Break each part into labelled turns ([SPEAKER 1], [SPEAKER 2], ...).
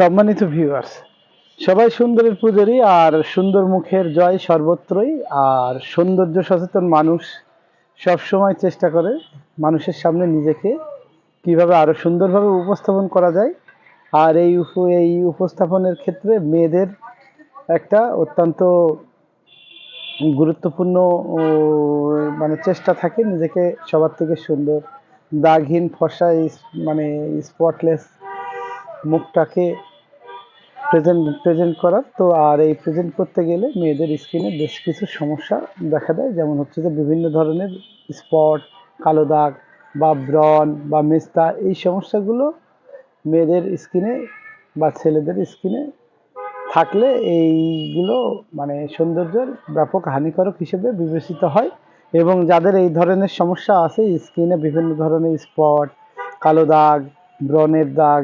[SPEAKER 1] সম্মানিত ভিউয়ার্স সবাই সুন্দরের পূজারি আর সুন্দর মুখের জয় সর্বত্রই, আর সৌন্দর্য সচেতন মানুষ সব সময় চেষ্টা করে মানুষের সামনে নিজেকে কীভাবে আরও সুন্দরভাবে উপস্থাপন করা যায়। আর এই এই উপস্থাপনের ক্ষেত্রে মেয়েদের একটা অত্যন্ত গুরুত্বপূর্ণ মানে চেষ্টা থাকে নিজেকে সবার থেকে সুন্দর। দাগহীন ইস- মানে স্পটলেস মুখটাকে প্রেজেন্ট প্রেজেন্ট করার। তো আর এই প্রেজেন্ট করতে গেলে মেয়েদের স্কিনে বেশ কিছু সমস্যা দেখা দেয়। যেমন হচ্ছে যে বিভিন্ন ধরনের স্পট কালো দাগ বা ব্রন বা মেস্তা, এই সমস্যাগুলো মেয়েদের স্কিনে বা ছেলেদের স্কিনে থাকলে এইগুলো মানে সৌন্দর্যের ব্যাপক হানিকারক হিসেবে বিবেচিত হয়। এবং যাদের এই ধরনের সমস্যা আছে স্কিনে বিভিন্ন ধরনের স্পট কালো দাগ ব্রনের দাগ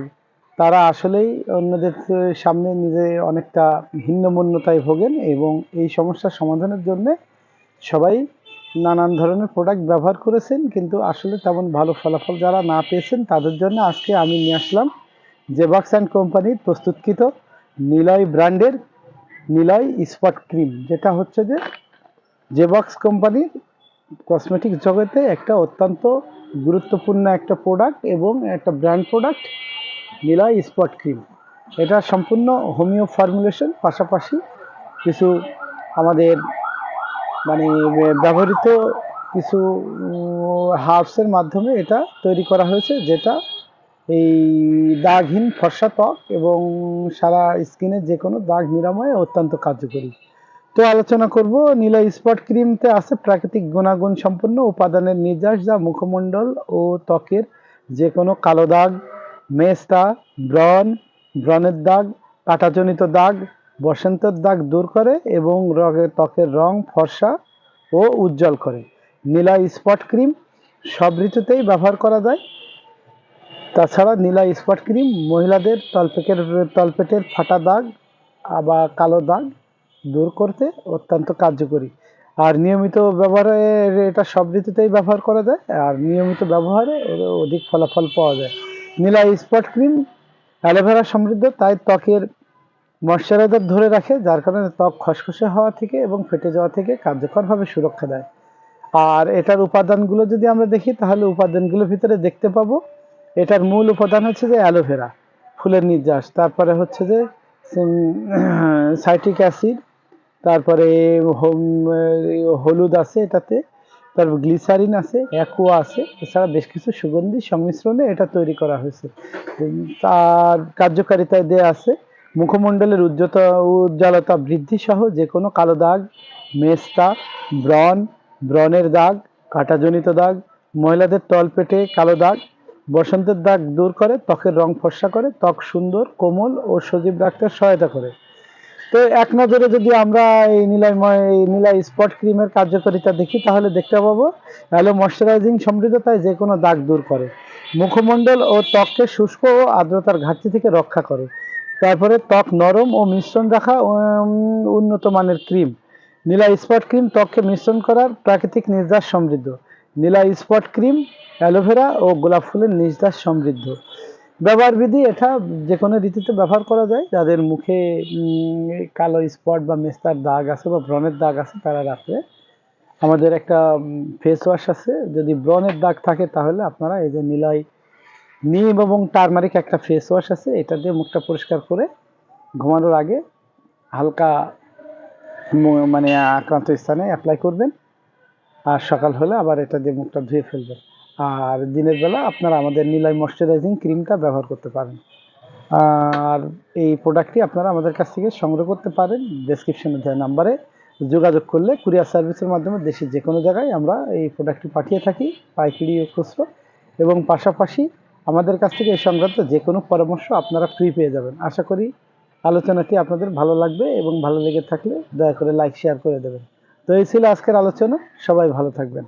[SPEAKER 1] তারা আসলেই অন্যদের সামনে নিজে অনেকটা ভিন্নমন্যতায় ভোগেন এবং এই সমস্যার সমাধানের জন্য সবাই নানান ধরনের প্রোডাক্ট ব্যবহার করেছেন, কিন্তু আসলে তেমন ভালো ফলাফল যারা না পেয়েছেন তাদের জন্য আজকে আমি নিয়ে আসলাম জেবাক্স অ্যান্ড কোম্পানির প্রস্তুতকৃত নিলয় ব্র্যান্ডের নিলয় স্পট ক্রিম যেটা হচ্ছে যে জেবক্স কোম্পানির কসমেটিক জগতে একটা অত্যন্ত গুরুত্বপূর্ণ একটা প্রোডাক্ট এবং একটা brand product Niloy spot cream. এটা সম্পূর্ণ হোমিও ফর্মুলেশন, পাশাপাশি কিছু আমাদের মানে ব্যবহৃত কিছু হার্বসের মাধ্যমে এটা তৈরি করা হয়েছে, যেটা এই দাগহীন ফর্সা ত্বক এবং সারা স্কিনের যে কোনো দাগ নিরাময়ে অত্যন্ত কার্যকরী। তো আলোচনা করব, নীলা স্পট ক্রিমতে আছে প্রাকৃতিক গুণাগুণ সম্পন্ন উপাদানের নির্যাস যা মুখমণ্ডল ও ত্বকের যে কোনো কালো দাগ মেস্তা ব্রণ, ব্রণের দাগ, কাটাজনিত দাগ, বসন্তের দাগ দূর করে এবং রগে- ত্বকের রং ফর্সা ও উজ্জ্বল করে। নীলা স্পট ক্রিম সব ঋতুতেই ব্যবহার করা যায়। তাছাড়া নীলা স্পট ক্রিম মহিলাদের তলপেটের তলপেটের ফাটা দাগ বা কালো দাগ দূর করতে অত্যন্ত কার্যকরী। আর নিয়মিত ব্যবহারে এটা সব ঋতুতেই ব্যবহার করা যায়। আর নিয়মিত ব্যবহারে অধিক ফলাফল পাওয়া যায়। নীলা স্পট ক্রিম, অ্যালোভেরা সমৃদ্ধ, তাই ত্বকের ময়শ্চারাইজার ধরে রাখে, যার কারণে ত্বক খসখসে হওয়া থেকে এবং ফেটে যাওয়া থেকে কার্যকরভাবে সুরক্ষা দেয়। আর এটার উপাদানগুলো যদি আমরা দেখি, তাহলে উপাদানগুলোর ভিতরে দেখতে পাবো, এটার মূল উপাদান হচ্ছে যে অ্যালোভেরা, ফুলের নির্যাস। তারপরে হচ্ছে যে সাইট্রিক অ্যাসিড, তারপরে হলুদ আছে এটাতে তারপর গ্লিসারিন আছে, অ্যাকুয়া আছে, এছাড়া বেশ কিছু সুগন্ধি সংমিশ্রণে এটা তৈরি করা হয়েছে। তার কার্যকারিতায় দেয়া আছে, মুখমণ্ডলের উজ্জ্বতা উজ্জ্বলতা বৃদ্ধি সহ যে কোনো কালো দাগ মেস্তা ব্রণ, ব্রণের দাগ, কাটাজনিত দাগ, মহিলাদের তলপেটে কালো দাগ, বসন্তের দাগ দূর করে, ত্বকের রং ফর্সা করে, ত্বক সুন্দর, কোমল ও সজীব রাখতে সহায়তা করে। তো এক নজরে যদি আমরা এই নীলাই এই নীলাই স্পট ক্রিমের কার্যকারিতা দেখি, তাহলে দেখতে পাবো হ্যালো ময়শ্চারাইজিং সমৃদ্ধতায় যে কোনো দাগ দূর করে। মুখমণ্ডল ও ত্বককে শুষ্ক ও আর্দ্রতার ঘাটতি থেকে রক্ষা করে। তারপরে ত্বক নরম ও মিশ্রণ রাখা উন্নত মানের ক্রিম। নীলা স্পট ক্রিম ত্বককে মিশ্রণ করার প্রাকৃতিক নির্যাস সমৃদ্ধ। Nila spot cream aloe vera ও গোলাপ ফুলের নির্যাস সমৃদ্ধ। ব্যবহার বিধি এটা যে কোনো ঋতুতে ব্যবহার করা যায়। যাদের মুখে কালো স্পট বা মেস্তার দাগ আছে বা ব্রণের দাগ আছে তারা রাত্রে আমাদের একটা ফেস ওয়াশ আছে। যদি ব্রণের দাগ থাকে তাহলে আপনারা এই যে নীলাই নিম এবং টারমারিক একটা ফেস ওয়াশ আছে, এটা দিয়ে মুখটা পরিষ্কার করে ঘুমানোর আগে হালকা মানে আক্রান্ত স্থানে অ্যাপ্লাই করবেন। আর সকাল হলে আবার এটা দিয়ে মুখটা ধুয়ে ফেলবেন। আর দিনের বেলা আপনারা আমাদের নিলয় ময়শ্চারাইজিং ক্রিমটা ব্যবহার করতে পারেন। আর এই প্রোডাক্টটি আপনারা আমাদের কাছ থেকে সংগ্রহ করতে পারেন। ডেসক্রিপশনে দেওয়া নাম্বারে যোগাযোগ করলে কুরিয়ার সার্ভিসের মাধ্যমে দেশের যে কোনো জায়গায় আমরা এই প্রোডাক্টটি পাঠিয়ে থাকি, পাইকারি খুচরো। এবং পাশাপাশি আমাদের কাছ থেকে এই সংক্রান্ত যে কোনো পরামর্শ আপনারা ফ্রি পেয়ে যাবেন। আশা করি আলোচনাটি আপনাদের ভালো লাগবে এবং ভালো লেগে থাকলে দয়া করে লাইক শেয়ার করে দেবেন। তো এই ছিল আজকের আলোচনা। সবাই ভালো থাকবেন।